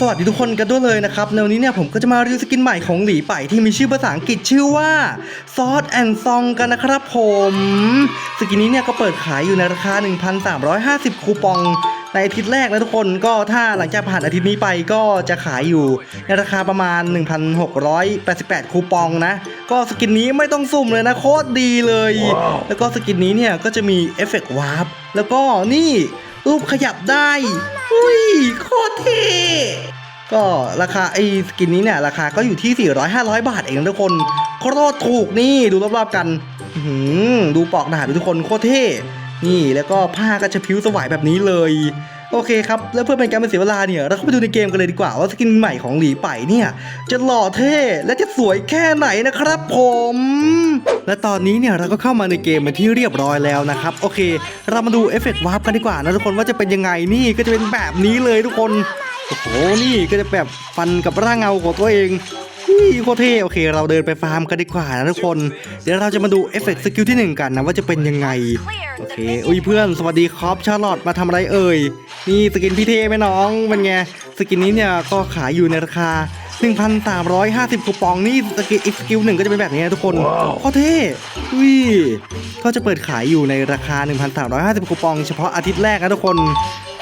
สวัสดีทุกคนกันด้วยเลยนะครับในวันนี้เนี่ยผมก็จะมารีวิวสกินใหม่ของหลีไปที่มีชื่อภาษาอังกฤษชื่อว่าซอสแอนซองกันนะครับผม สกินนี้เนี่ยก็เปิดขายอยู่ในราคา 1,350 คูปองในอาทิตย์แรกนะทุกคนก็ถ้าหลังจากผ่านอาทิตย์นี้ไปก็จะขายอยู่ ในราคาประมาณ 1,688 คูปองนะ ก็สกินนี้ไม่ต้องสุ่มเลยนะโคตรดีเลยแล้วก็สกินนี้เนี่ยก็จะมีเอฟเฟกต์วาร์ปแล้วก็นี่รูปขยับได้ อุ้ยโคตรเท่ก็ราคาไอ้สกินนี้เนี่ย ราคาก็อยู่ที่ 400 500 บาทเองทุกคนโคตรถูกนี่ดูรอบๆกันหือดูปอกดาบดิทุกคนโคตรเท่ นี่แล้วก็ผ้าก็จะผิวสวายแบบนี้เลย โอเคครับ แล้วเพื่อเป็นการไม่เสียเวลาเนี่ย เราเข้าไปดูในเกมกันเลยดีกว่าว่าสกินใหม่ของหลีไปเนี่ย จะหล่อเท่และจะสวยแค่ไหนนะครับผม และตอนนี้เนี่ยเราก็เข้ามาในเกมเป็นที่เรียบร้อยแล้วนะครับ โอเค เรามาดูเอฟเฟกต์วาร์ปกันดีกว่านะทุกคนว่าจะเป็นยังไงนี่ก็จะเป็นแบบนี้เลยทุกคนโอ้โหนี่ก็จะแบบฟันกับร่างเงาของตัวเองนี่โคตรเท่โอเค เราเดินไปฟาร์มกันดีกว่านะทุกคน เดี๋ยวเราจะมาดูเอฟเฟกต์สกิลที่หนึ่งกันนะว่าจะเป็นยังไง โอเค อุ้ยเพื่อนสวัสดีครับชาร์ลอตมาทำอะไรเอ่ย นี่สกินพี่เท่ไหมน้องเป็นไง สกินนี้เนี่ยก็ขายอยู่ในราคา 1,350คูปองนี่สกิลอีกสกิลหนึ่งก็จะเป็นแบบนี้นะทุกคนโคตรเท่อุ้ยก็จะเปิดขายอยู่ในราคา 1,350คูปอง เฉพาะอาทิตย์แรกนะทุกคน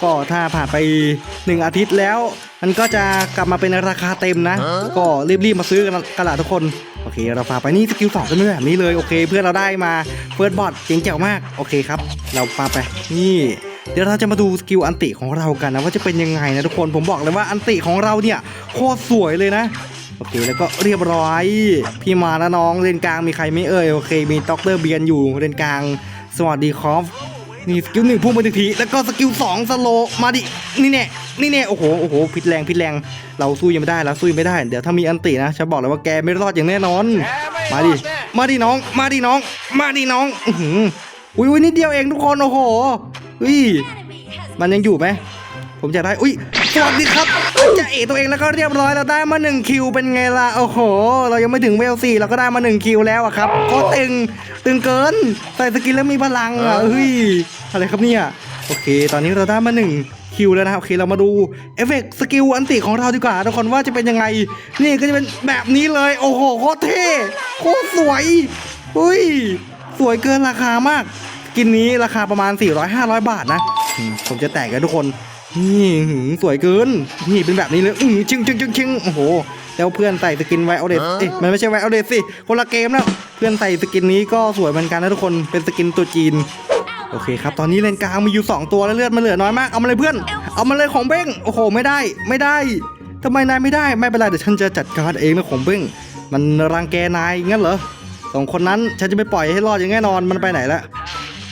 ก็ถ้าผ่านไป 1 อาทิตย์แล้ว มันก็จะกลับมาเป็นราคาเต็มนะ ก็รีบๆมาซื้อกันกันละทุกคน โอเค เราฝากไปนี่สกิลสองกันแบบนี้เลยโอเค เพื่อนเราได้มาเฟิร์สบอทเจ๋งแจ๋วมากโอเคครับ เราปาไปนี่เดี๋ยวเราจะมาดูสกิลอันติของเรากันนะว่าจะเป็นยังไงนะทุกคนผมบอกเลยว่าอันติของเราเนี่ยโคตรสวยเลยนะโอเคแล้วก็เรียบร้อย พี่มานะน้องเลนกลางมีใครไม่เอ่ยโอเค มีด็อกเตอร์เบียนอยู่เลนกลางสวัสดีครับ นี่สกิลหนึ่งพุ่งไปหนึ่งทีแล้วก็สกิลสองสโลมาดินี่แน่นี่แน่โอ้โหโอ้โหพิษแรงพิษแรง เราสู้ยังไม่ได้เราสู้ยังไม่ได้เดี๋ยวถ้ามีอันตินะฉันบอกเลยว่าแกไม่รอดอย่างแน่นอน มาดิมาดิน้อง มาดิน้อง มาดิน้องอื้อหืออุ้ยอุ้ยนิดเดียวเองทุกคนโอ้โหอุ้ยมันยังอยู่ไหมผมจะได้อุ้ย สวัสดีครับจะเอตัวเองแล้วก็เรียบร้อยเราได้มา1คิวเป็นไงล่ะโอ้โห เรายังไม่ถึงเวลสี่เราก็ได้มา1คิวแล้วอะครับโคตรตึงตึงเกินใส่สกินแล้วมีพลังอะเฮ้ยอะไรครับเนี่ยโอเค ตอนนี้เราได้มา1คิวแล้วนะครับโอเคเรามาดูเอฟเฟกต์สกิลอันติของเราดีกว่าทุกคนว่าจะเป็นยังไง นี่ก็จะเป็นแบบนี้เลย โอ้โหโคตรเท่โคตรสวยอุ้ยสวยเกินราคามาก กินนี้ราคาประมาณ 400-500 บาทนะอืมผมจะแตกกันทุกคน นี่หืมสวยเกินนี่เป็นแบบนี้เลยอืมชิงชิงชิงชิงโอ้โหแล้วเพื่อนใส่สกินไวโอเดสเอ๊ะมันไม่ใช่ไวโอเดสสิคนละเกมแล้วเพื่อนใส่สกินนี้ก็สวยเหมือนกันนะทุกคนเป็นสกินตัวจีนโอเคครับ ตอนนี้เลนกลางมีอยู่ 2 ตัวแล้วเลือดมันเหลือน้อยมาก เอามาเลยเพื่อน เอามาเลยของเบ้ง โอ้โห ไม่ได้ ไม่ได้ ทำไมนายไม่ได้ ไม่เป็นไร เดี๋ยวฉันจะจัดการเองนะของเบ้ง มันรังแกนายงั้นเหรอสองคนนั้นฉันจะไม่ปล่อยให้รอดอย่างแน่นอน มันไปไหนแล้ว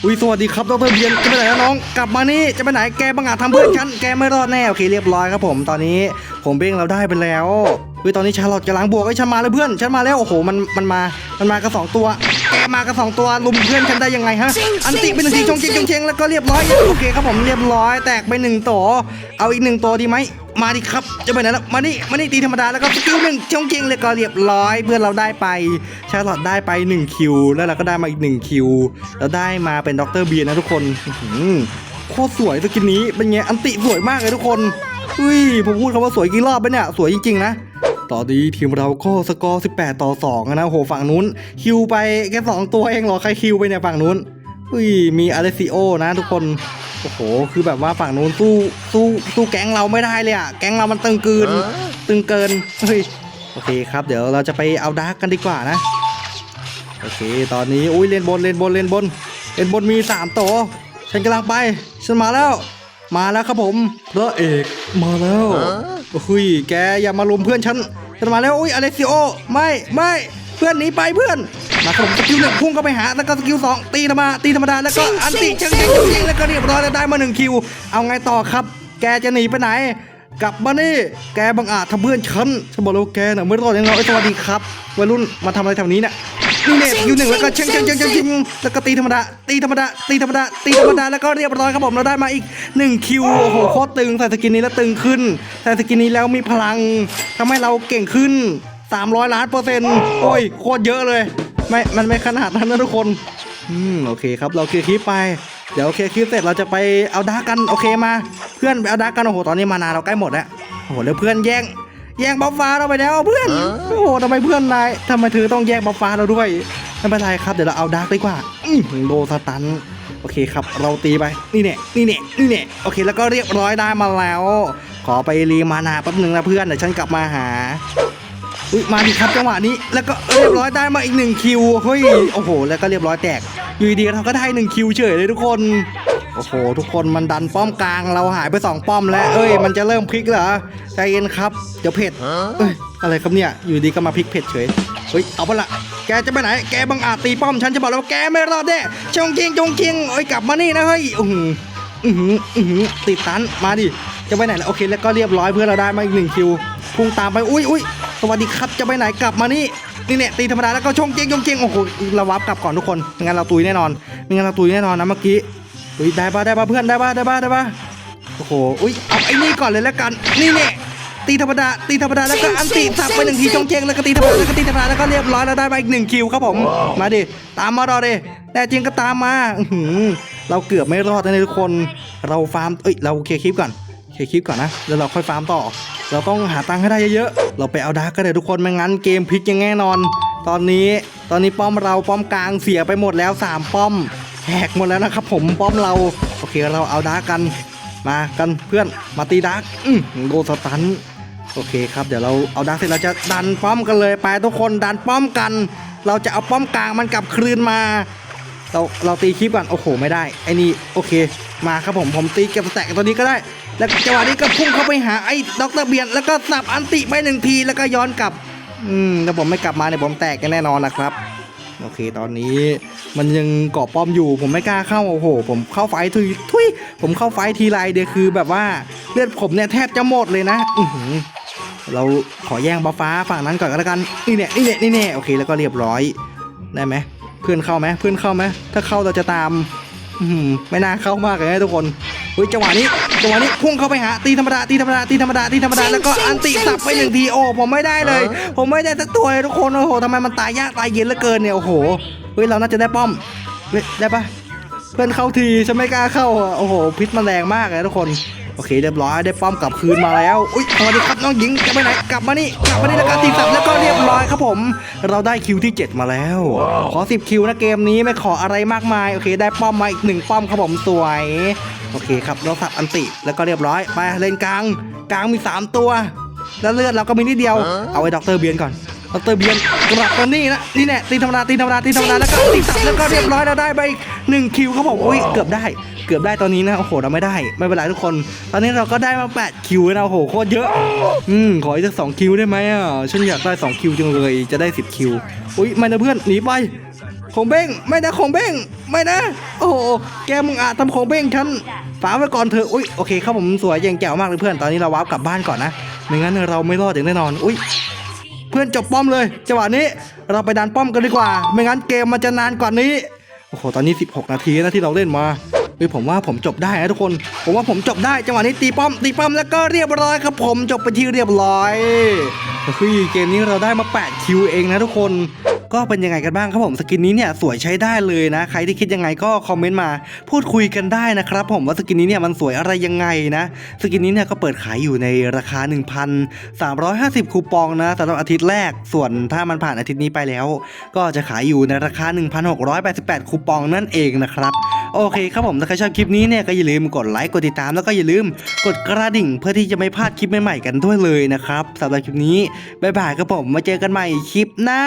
อุ้ยสวัสดีครับดรเบียนจะไปไหนน้อง กลับมานี่จะไปไหนแกบังอาจทำเพื่อนฉันแกไม่รอดแน่โอเคเรียบร้อยครับผมตอนนี้ ผมเบ้งเราได้ไปแล้ว อุ้ยตอนนี้ชาร์ลอตกำลังบวกไอ้ยฉันมาแล้วเพื่อนฉันมาแล้วโอ้โหมันมันมา มันมากันสองตัวแกมากันสองตัวลุมเพื่อนฉันได้ยังไงฮะอันติเป็นหนึ่งทีชงเชงชงเชงแล้วก็เรียบร้อยโอเคครับผมเรียบร้อยแตกไปหนึ่งตัวเอาอีกหนึ่งตัวดีไหมมาดิครับจะไปไหนแล้วมานี่มานี่ตีธรรมดาแล้วก็สกิลหนึ่งชงเชงเลยก็เรียบร้อยเพื่อนเราได้ไปชาร์ลอตได้ไปหนึ่งคิวแล้วเราก็ได้มาอีกหนึ่งคิวแล้วได้มาเป็นด็อกเตอร์เบียร์นะทุกคนอื้อหือโคตรสวยสกินนี้เป็นไงอันติสวยมากเลยทุกคนอุ้ยผมพูดคำว่าสวยกี่รอบไปเนี่ยสวยจริงๆนะ ตอนนี้ทีมเราก็สกอร์18 ต่อ 2 นะโอ้โหฝั่งนู้น คิวไปแค่2ตัวเองเหรอ ใครคิวไปเนี่ยฝั่งนู้นอุ้ยมีอเลซิโอนะทุกคน โอ้โห คือแบบว่าฝั่งนู้นสู้สู้สู้แก๊งเราไม่ได้เลยอะแก๊งเรามันตึงเกินตึงเกินเฮ้ยโอเคครับ เดี๋ยวเราจะไปเอาดาร์กกันดีกว่านะ โอเค ตอนนี้อุ้ยเลนบนเลนบนเลนบนเลนบนมีสามตัวฉันกำลังไป ฉันมาแล้ว มาแล้วครับผมพระเอกมาแล้ว อุ้ยแกอย่ามาลุมเพื่อนฉันฉันมาแล้วอุ้ยอเลซิโอไม่ไม่เพื่อนหนีไปเพื่อน มาครับผมสกิลหนึ่งพุ่งเข้าไปหาแล้วก็สกิลสองตีธรรมดาตีธรรมดาแล้วก็อันติเชิงเชิงเชิงแล้วก็เรียบร้อยแล้วได้มาหนึ่งคิว เอาไงต่อครับ แกจะหนีไปไหนกลับมานี่แกบังอาจทำเพื่อนฉันฉันบอกแล้ววาแกน่ะไม่รอดยังไงเอ้ยสวัสดีครับวัยรุ่นมาทำอะไรแถวนี้เนี่ย นี่เนี่ยอยู่หนึ่งแล้วก็เชิงเชิงเชิงเชิงเชิงแล้วก็ตีธรรมดาตีธรรมดาตีธรรมดาตีธรรมดาแล้วก็เรียบร้อยครับผมเราได้มาอีก1คิวโอ้โหโคตรตึงใส่สกินนี้แล้วตึงขึ้นใส่สกินนี้แล้วมีพลังทำให้เราเก่งขึ้น 300 ล้านเปอร์เซ็นต์โอ้ยโคตรเยอะเลย ไม่มันไม่ขนาดนั้นนะทุกคนอืมโอเคครับเราเคลียร์คลิปไปเดี๋ยวเคลียร์คลิปเสร็จเราจะไปเอาดาร์กกันโอเคมา เพื่อนไปเอาดาร์กกันโอ้โหตอนนี้มานาเราใกล้หมดแล้วโอ้โหแล้วเพื่อนแย่ง แย่งบัฟฟ้าเราไปแล้วเพื่อน โอ้โหทำไมเพื่อนนายทำไมเธอต้องแย่งบัฟฟ้าเราด้วยไม่เป็นไรครับเดี๋ยวเราเอาดาร์กดีกว่าอื้อหือโดนสตันโอเคครับ เราตีไปนี่เนี่ยนี่เนี่ยนี่เนี่ยโอเคแล้วก็เรียบร้อยได้มาแล้ว ขอไปรีมานาแป๊บหนึ่งนะเพื่อนเดี๋ยวฉันกลับมาหาอุ้ยมาดิครับจังหวะนี้แล้วก็เรียบร้อยได้มาอีกหนึ่งคิวเฮ้ยโอ้โห แล้วก็เรียบร้อยแตกอยู่ดีๆเราก็ได้หนึ่งคิวเฉยเลยทุกคนโอ้โหทุกคนมันดันป้อมกลางเราหายไปสองป้อมแล้ว เอ้ยมันจะเริ่มพลิกเหรอใจเย็นครับเดี๋ยวเผ็ดเอ้ยอะไรครับเนี่ยอยู่ดีก็มาพลิกเผ็ดเฉยเฮ้ยเอาไปละแกจะไปไหน แกบังอาจตีป้อมฉันจะบอกแล้วว่าแกไม่รอดแน่จงเกียงจงเกียงเอ้ยกลับมานี่นะเฮ้ยอือหืออือหืออือหือติดตันมาดิจะไปไหนล่ะโอเคแล้วก็เรียบร้อยเพื่อนเราได้มาอีกหนึ่งคิวพุ่งตามไปอุ้ยอุ้ยสวัสดีครับจะไปไหนกลับมานี่นี่เนี่ยตีธรรมดาแล้วก็ชงเกียงชงเกียงโอ้โหเราวับกลับก่อนทุกคนไม่งั้นเราตุยแน่นอนไม่งั้นเราตุยแน่นอนนะเมื่อกี้ อุ้ยได้ปะได้ปะเพื่อนได้ปะได้ปะได้ปะโอ้โหอุ้ยเอาไอ้นี่ก่อนเลยแล้วกันนี่เนี่ยตีธรรมดาตีธรรมดาแล้วก็อันตีสับไปหนึ่งทีจงเจงแล้วก็ตีธรรมดาแล้วก็ตีธรรมดาแล้วก็เรียบร้อยแล้วได้ไปอีกหนึ่งคิวครับผมมาดิตามมารอดิแน่จริงก็ตามมาอื้อหือเราเกือบไม่รอดนะเนี่ยทุกคนเราฟาร์มเอ้ยเราเคลียร์คลิปก่อนเคลียร์คลิปก่อนนะแล้วเราค่อยฟาร์มต่อ เราต้องหาตังค์ให้ได้เยอะๆเราไปเอาดาร์กกันเลยทุกคนไม่งั้นเกมพลิกอยังแน่นอน ตอนนี้ตอนนี้ป้อมเราป้อมกลางเสียไปหมดแล้วสามป้อม แหกหมดแล้วนะครับผมป้อมเรา โอเคเราเอาดาร์กกันมากันเพื่อนมาตีดาร์กโดนสตันโอเคครับเดี๋ยวเราเอาดาร์กเสร็จเราจะดันป้อมกันเลยไปทุกคนดันป้อมกัน เราจะเอาป้อมกลางมันกลับคืนมาเราเราตีคลิปก่อนโอ้โหไม่ได้ไอ้นี่โอเค มาครับผมผมตีเก็บสแต็กตัวนี้ก็ได้ แล้วจังหวะนี้ก็พุ่งเข้าไปหาไอ้ด็อกเตอร์เบียนแล้วก็สับอันติไปหนึ่งทีแล้วก็ย้อนกลับ อืมถ้าผมไม่กลับมาเนี่ยผมแตกกันแน่นอนนะครับ โอเค ตอนนี้มันยังเกาะป้อมอยู่ ผมไม่กล้าเข้าโอ้โห ผมเข้าไฟทุยทุยผมเข้าไฟทีไรเดียวคือแบบว่าเลือดผมเนี่ยแทบจะหมดเลยนะอือหือเราขอแย่งบัฟฟ้าฝั่งนั้นก่อนก็แล้วกันนี่เนี่ยนี่เนี่ยนี่เนี่ยโอเคแล้วก็เรียบร้อยได้ไหมเพื่อนเข้าไหมเพื่อนเข้าไหมถ้าเข้าเราจะตามอืมไม่น่าเข้ามากเลยนะทุกคน ฮ้ยจังหวะนี้จังหวะนี้พุ่งเข้าไปหาตีธรรมดาตีธรรมดาตีธรรมดาตีธรรมดาแล้วก็อันติสับไปหนึ่งทีโอ้ผมไม่ได้เลย ผมไม่ได้สักตัวเลยทุกคนโอ้โหทำไมมันตายยากตายเย็นเหลือเกินเนี่ยโอ้โหเฮ้ยเราน่าจะได้ป้อมเฮ้ยได้ปะเพื่อนเข้าทีฉันไม่กล้าเข้าอะโอ้โหพิษมันแรงมากเลยทุกคน โอเคเรียบร้อยได้ป้อมกลับคืนมาแล้วอุ้ยสวัสดีครับน้องหญิงจะไปไหนกลับมานี่กลับมานี่แล้วก็ตีสับแล้วก็เรียบร้อยครับผม เราได้คิวที่ 7 มาแล้ว ขอ 10 คิวนะเกมนี้ไม่ขออะไรมากมายโอเค ได้ป้อมมาอีกหนึ่งป้อมครับผมสวยโอเคครับเราสับอันติแล้วก็เรียบร้อยไปเลนกลางกลางมี 3 ตัว แล้วเลือดเราก็มีนิดเดียวเอาไอ้ด็อกเตอร์เบียนก่อนด็อกเตอร์เบียนกลับมานี่นะนี่แหละตีธรรมดาตีธรรมดาตีธรรมดาแล้วก็ตีสับแล้วก็เรียบร้อยเราได้ไปอีกหนึ่งคิวครับผมอุ้ยเกือบได้ เกือบได้ตอนนี้นะโอ้โหเราไม่ได้ไม่เป็นไรทุกคน ตอนนี้เราก็ได้มา8คิวนะโอ้โหโคตรเยอะอืมขออีกสักสองคิวได้ไหมอะฉันอยากได้สองคิวจังเลยจะได้10คิวอุ้ยไม่นะเพื่อนหนีไปของเบ้งไม่นะของเบ้งไม่นะ โอ้โหแกมึงอาจทำของเบ้งฉันฝากไว้ก่อนเถอะอุ้ยโอเคครับผมสวยเจ๋งแจ๋วมากเลยเพื่อนตอนนี้เราวาร์ปกลับบ้านก่อนนะไม่งั้นเราไม่รอดอย่างแน่นอนอุ้ยเพื่อนจบป้อมเลยจังหวะนี้เราไปดันป้อมกันดีกว่า ไม่งั้นเกมมันจะนานกว่านี้โอ้โหตอนนี้ 16 นาทีนะที่เราเล่นมา เฮ้ยผมว่าผมจบได้นะทุกคน ผมว่าผมจบได้จังหวะนี้ตีป้อมตีป้อมแล้วก็เรียบร้อยครับผมจบไปที่เรียบร้อยเฮ้ยเกมนี้เราได้มา 8 คิวเองนะทุกคนก็เป็นยังไงกันบ้างครับผมสกินนี้เนี่ยสวยใช้ได้เลยนะ ใครที่คิดยังไงก็คอมเมนต์มา พูดคุยกันได้นะครับ ผมว่าสกินนี้เนี่ยมันสวยอะไรยังไงนะ สกินนี้เนี่ยก็เปิดขายอยู่ในราคา 1,350 คูปองนะสำหรับอาทิตย์แรกส่วนถ้ามันผ่านอาทิตย์นี้ไปแล้ว ก็จะขายอยู่ในราคา 1,688 คูปองนั่นเองนะครับ โอเคครับผมถ้าใครชอบคลิปนี้เนี่ยก็อย่าลืมกดไลค์กดติดตามแล้วก็อย่าลืมกดกระดิ่ง เพื่อที่จะไม่พลาดคลิปใหม่ๆกันด้วยเลยนะครับสำหรับคลิปนี้บ๊ายบายครับผมมาเจอกันใหม่คลิปหน้า